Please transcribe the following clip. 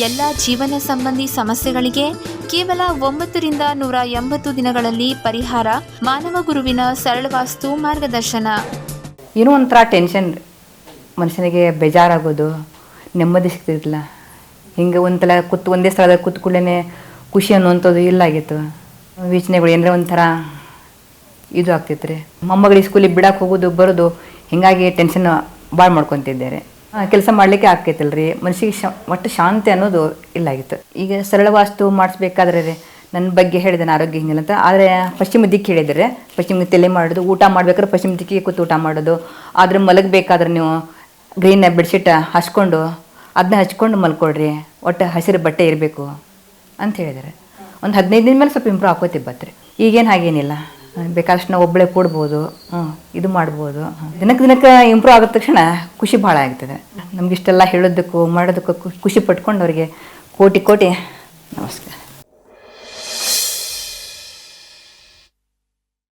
ಎಲ್ಲ ಜೀವನ ಸಂಬಂಧಿ ಸಮಸ್ಯೆಗಳಿಗೆ ಕೇವಲ ಒಂಬತ್ತರಿಂದ ನೂರ ಎಂಬತ್ತು ದಿನಗಳಲ್ಲಿ ಪರಿಹಾರ ಮಾನವ ಗುರುವಿನ ಸರಳ ವಾಸ್ತು ಮಾರ್ಗದರ್ಶನ. ಏನೋ ಒಂಥರ ಟೆನ್ಷನ್ ಮನುಷ್ಯನಿಗೆ ಬೇಜಾರಾಗೋದು, ನೆಮ್ಮದಿ ಸಿಗ್ತಿರ್ಲಿಲ್ಲ. ಹಿಂಗೆ ಒಂಥರ ಕೂತು, ಒಂದೇ ಸ್ಥಳದಲ್ಲಿ ಕೂತ್ಕೊಳ್ಳೇನೆ ಖುಷಿ ಅನ್ನುವಂಥದ್ದು ಇಲ್ಲ ಆಗಿತ್ತು. ಯೋಚನೆಗಳು ಏನಾರ ಒಂಥರ ಇದು ಆಗ್ತಿತ್ತು ರೀ. ಮೊಮ್ಮಗಳಿಗೆ ಸ್ಕೂಲಿಗೆ ಬಿಡಕ್ಕೆ ಹೋಗೋದು, ಬರೋದು, ಹೀಗಾಗಿ ಟೆನ್ಷನ್ ಭಾಳ ಮಾಡ್ಕೊತಿದ್ದಾರೆ. ಕೆಲಸ ಮಾಡ್ಲಿಕ್ಕೆ ಆಗ್ತೈತಲ್ಲ ರೀ ಮನಸ್ಸಿಗೆ ಶಾ, ಒಟ್ಟು ಶಾಂತಿ ಅನ್ನೋದು ಇಲ್ಲ ಆಗಿತ್ತು. ಈಗ ಸರಳ ವಾಸ್ತು ಮಾಡಿಸ್ಬೇಕಾದ್ರೆ ನನ್ನ ಬಗ್ಗೆ ಹೇಳಿದೆ ಆರೋಗ್ಯ ಹಿಂಗಿಲ್ಲ ಅಂತ. ಆದರೆ ಪಶ್ಚಿಮ ದಿಕ್ಕು ಹೇಳಿದರೆ, ಪಶ್ಚಿಮ ತಲೆ ಮಾಡೋದು, ಊಟ ಮಾಡ್ಬೇಕಾದ್ರೆ ಪಶ್ಚಿಮ ದಿಕ್ಕಿಗೆ ಕೂತು ಊಟ ಮಾಡೋದು. ಆದರೆ ಮಲಗಬೇಕಾದ್ರೆ ನೀವು ಗ್ರೀನ್ ಬೆಡ್ಶೀಟ್ ಹಚ್ಕೊಂಡು ಅದನ್ನ ಹಚ್ಕೊಂಡು ಮಲ್ಕೊಳ್ರಿ. ಒಟ್ಟು ಹಸಿರು ಬಟ್ಟೆ ಇರಬೇಕು ಅಂತ ಹೇಳಿದ್ದಾರೆ ಒಂದು ಹದಿನೈದು ದಿನ ಮೇಲೆ ಸ್ವಲ್ಪ ಇಂಪ್ರೂವ್ ಆಕೋತಿ ಬತ್ರಿ. ಈಗೇನು ಹಾಗೇನಿಲ್ಲ. ಬೇಕಾದಷ್ಟು ನಾವು ಒಬ್ಬಳೆ ಕೊಡ್ಬೋದು ಹ್ಞೂ ಇದು ಮಾಡ್ಬೋದು. ದಿನಕ್ಕೆ ದಿನಕ್ಕೆ ಇಂಪ್ರೂವ್ ಆಗಿದ ತಕ್ಷಣ ಖುಷಿ ಭಾಳ ಆಗ್ತದೆ. ನಮ್ಗೆ ಇಷ್ಟೆಲ್ಲ ಹೇಳೋದಕ್ಕೂ ಮಾಡೋದಕ್ಕೂ ಖುಷಿ ಪಟ್ಕೊಂಡು ಅವರಿಗೆ ಕೋಟಿ ಕೋಟಿ ನಮಸ್ಕಾರ.